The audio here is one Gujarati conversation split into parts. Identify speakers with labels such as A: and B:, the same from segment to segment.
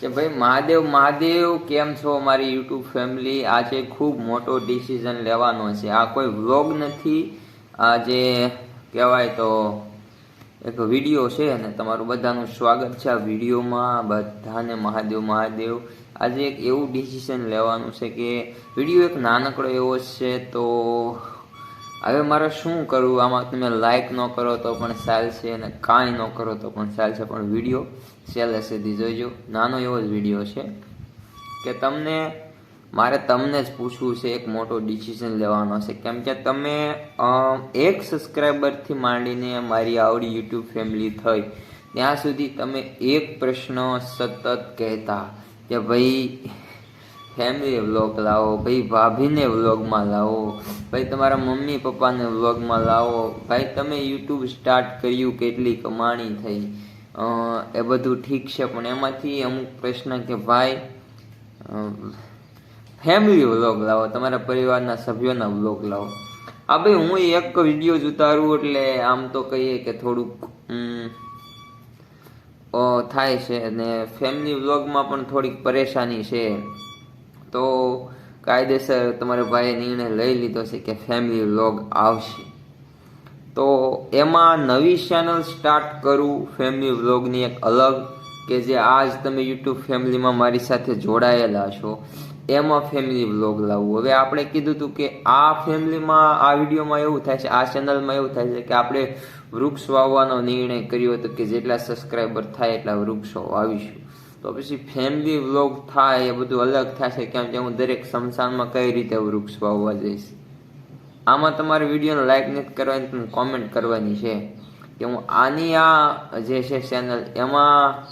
A: કે ભાઈ મહાદેવ મહાદેવ કેમ છો મારી યુટ્યુબ ફેમિલી? આજે ખૂબ મોટો ડિસિઝન લેવાનો છે. આ કોઈ વ્લોગ નથી. આ જે કહેવાય તો એક વીડિયો છે અને તમારું બધાનું સ્વાગત છે આ વિડીયોમાં. બધાને મહાદેવ મહાદેવ. આજે એક એવું ડિસિઝન લેવાનું છે કે વીડિયો એક નાનકડો એવો છે તો હવે મારે શું કરવું? આમાં તમે લાઇક ન કરો તો પણ ચાલશે અને કાંઈ ન કરો તો પણ ચાલશે. પણ વીડિયો છેલ્લે સુધી જોઈજો નાનો એવો જ વીડિયો છે કે તમને, મારે તમને જ પૂછવું છે, એક મોટો ડિસિઝન લેવાનો છે. કેમ કે તમે એક સબસ્ક્રાઈબરથી માંડીને મારી આવડી યુટ્યુબ ફેમિલી થઈ, ત્યાં સુધી તમે એક પ્રશ્ન સતત કહેતા કે ભાઈ ફેમિલી વ્લોગ લાવો, ભાઈ ભાભીને વ્લોગમાં લાવો, ભાઈ તમારા મમ્મી પપ્પાને વ્લોગમાં લાવો. ભાઈ, તમે યુટ્યુબ સ્ટાર્ટ કર્યું, કેટલી કમાણી થઈ. એ બધું ઠીક છે, પણ એમાંથી અમુક પ્રશ્ન કે ભાઈ ફેમિલી વ્લોગ લાવો, તમારા પરિવારના સભ્યોના વ્લોગ લાવો. આ ભાઈ, હું એક વીડિયો જ ઉતારું, એટલે આમ તો કહીએ કે થોડુંક થાય છે, અને ફેમિલી વ્લોગમાં પણ થોડીક પરેશાની છે. તો કાયદેસર તમારા ભાઈએ નિર્ણય લઈ લીધો છે કે ફેમિલી વ્લોગ આવશે. તો એમાં નવી ચેનલ સ્ટાર્ટ કરું ફેમિલી વ્લોગની એક અલગ કે જે આજ તમે યુટ્યુબ ફેમિલીમાં મારી સાથે જોડાયેલા છો, એમાં ફેમિલી વ્લોગ લાવવું હવે આપણે કીધું હતું કે આ ફેમિલીમાં આ વિડીયોમાં એવું થાય છે, આ ચેનલમાં એવું થાય છે કે આપણે વૃક્ષ વાવવાનો નિર્ણય કર્યો હતો કે જેટલા સબસ્ક્રાઈબર થાય એટલા વૃક્ષો વાવીશું. તો પછી ફેમિલી વ્લોગ થાય, એ બધું અલગ થશે. કેમ કે હું દરેક સમસાનમાં કઈ રીતે વૃક્ષ વાવવા જઈશ? આમાં તમારે વિડીયોને લાઈક નથી કરવાની, પણ કોમેન્ટ કરવાની છે કે હું આની આ જે છે ચેનલ એમાં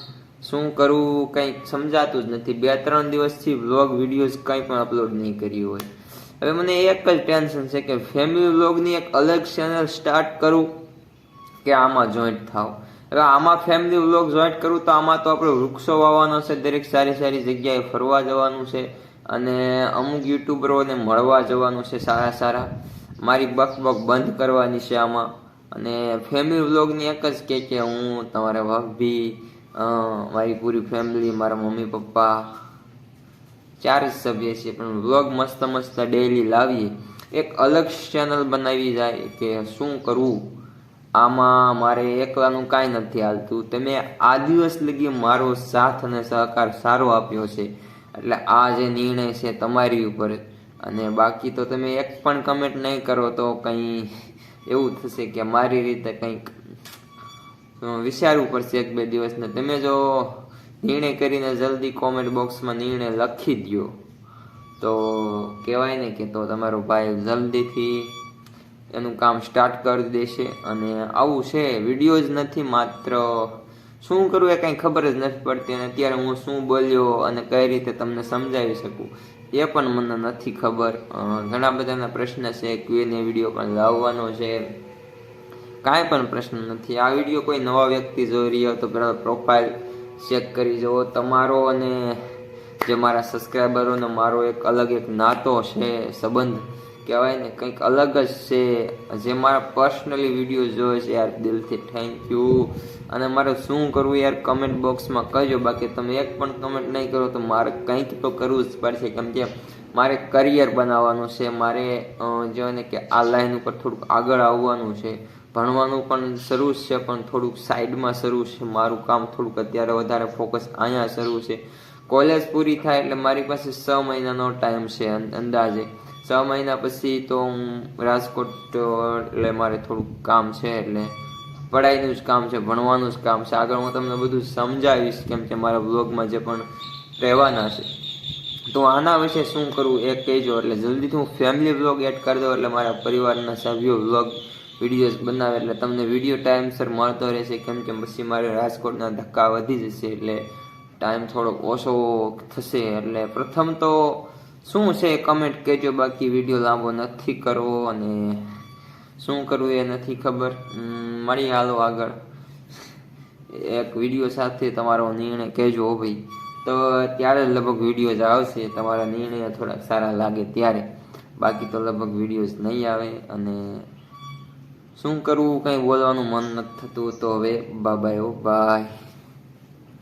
A: શું કરવું કંઈ સમજાતું જ નથી. બે ત્રણ દિવસથી વ્લોગ વિડીયોઝ કંઈ પણ અપલોડ નહીં કર્યું હોય. હવે મને એક જ ટેન્શન છે કે ફેમિલી વ્લોગની એક અલગ ચેનલ સ્ટાર્ટ કરું કે આમાં જોઈન્ટ થાવ. હવે આમાં ફેમિલી વ્લોગ જોઈન્ટ કરું તો આમાં તો આપણે વૃક્ષો વાવવાનો છે, દરેક સારી સારી જગ્યાએ ફરવા જવાનું છે અને અમુક યુટ્યુબરોને મળવા જવાનું છે સારા સારા. મારી બક બક બંધ કરવાની છે આમાં. અને ફેમિલી વ્લોગની એક જ કે કે હું, તમારા ભાભી મારી પૂરી ફેમિલી મારા મમ્મી પપ્પા, ચાર જ સભ્ય છે પણ વ્લોગ મસ્ત મસ્ત ડેઈલી લાવીએ. એક અલગ ચેનલ બનાવી જાય કે શું કરવું? આમાં મારે એકલાનું કાંઈ નથી હાલતું. તમે આ દિવસ લગી મારો સાથ અને સહકાર સારો આપ્યો છે. એટલે આ જે નિર્ણય છે તમારી ઉપર. અને બાકી તો તમે એક પણ કમેન્ટ નહીં કરો તો કંઈ એવું થશે કે મારી રીતે કંઈક વિચારવું પડશે એક બે દિવસને. તમે જો નિર્ણય કરીને જલ્દી કોમેન્ટ બોક્સમાં નિર્ણય લખી દો તો કહેવાય ને કે તો તમારો ભાઈ જલ્દીથી એનું કામ સ્ટાર્ટ કરી દેશે અને આવું છે. વીડિયો જ નથી માત્ર શું કરવું એ કંઈ ખબર જ નથી પડતી અને અત્યારે હું શું બોલ્યો અને કઈ રીતે તમને સમજાવી શકું એ પણ મને નથી ખબર. ઘણા બધાના પ્રશ્ન છે ક્યુએને વીડિયો પણ લાવવાનો છે. કાંઈ પણ પ્રશ્ન નથી. આ વીડિયો કોઈ નવા વ્યક્તિ જોઈ રહ્યો તો પહેલાં પ્રોફાઇલ ચેક કરી જુઓ. તમારો અને જે મારા સબસ્ક્રાઈબરોનો મારો એક અલગ એક નાતો છે, સંબંધ કહેવાય ને, કંઈક અલગ જ છે. જે મારા પર્સનલી વીડિયો જોવે છે, યાર, દિલથી થેન્ક યુ અને મારે શું કરવું યાર કમેન્ટ બોક્સમાં કહેજો. બાકી તમે એક પણ કમેન્ટ નહીં કરો, તો મારે કંઈક તો કરવું જ પડશે. કેમ કે મારે કરિયર બનાવવાનું છે, મારે જો કે આ લાઈન ઉપર થોડુંક આગળ આવવાનું છે. ભણવાનું પણ શરૂ છે, પણ થોડુંક સાઈડમાં શરૂ છે. મારું કામ થોડુંક અત્યારે વધારે ફોકસ અહીંયા શરૂ છે. કોલેજ પૂરી થાય એટલે મારી પાસે છ મહિનાનો ટાઈમ છે અંદાજે. છ મહિના પછી તો હું રાજકોટ એટલે મારે થોડુંક કામ છે, એટલે પઢાઈનું જ કામ છે, ભણવાનું જ કામ છે. આગળ હું તમને બધું સમજાવીશ, કેમ કે મારા બ્લોગમાં જે પણ રહેવાના છે. તો આના વિશે શું કરવું એ કહેજો, એટલે જલ્દીથી હું ફેમિલી વ્લોગ એડ કરી દઉં, એટલે મારા પરિવારના સભ્યો બ્લોગ વિડીયોઝ બનાવે, એટલે તમને વીડિયો ટાઈમસર મળતો રહેશે, કેમ કે પછી મારે રાજકોટના ધક્કા વધી જશે, એટલે ટાઈમ થોડોક ઓછો થશે, એટલે પ્રથમ તો શું છે કમેન્ટ કહેજો, બાકી વીડિયો લાંબો નથી કરવો અને શું કરવું એ નથી ખબર. મળી હાલો આગળ. એક વીડિયો સાથે તમારો નિર્ણય કહેજો ભાઈ. તો ત્યારે લગભગ વીડિયો જ આવશે, તમારા નિર્ણય થોડાક સારા લાગે ત્યારે. બાકી તો લગભગ વિડીયોઝ નહીં આવે અને શું કરવું, કંઈ બોલવાનું મન નથી થતું. તો હવે બાબાયો બાય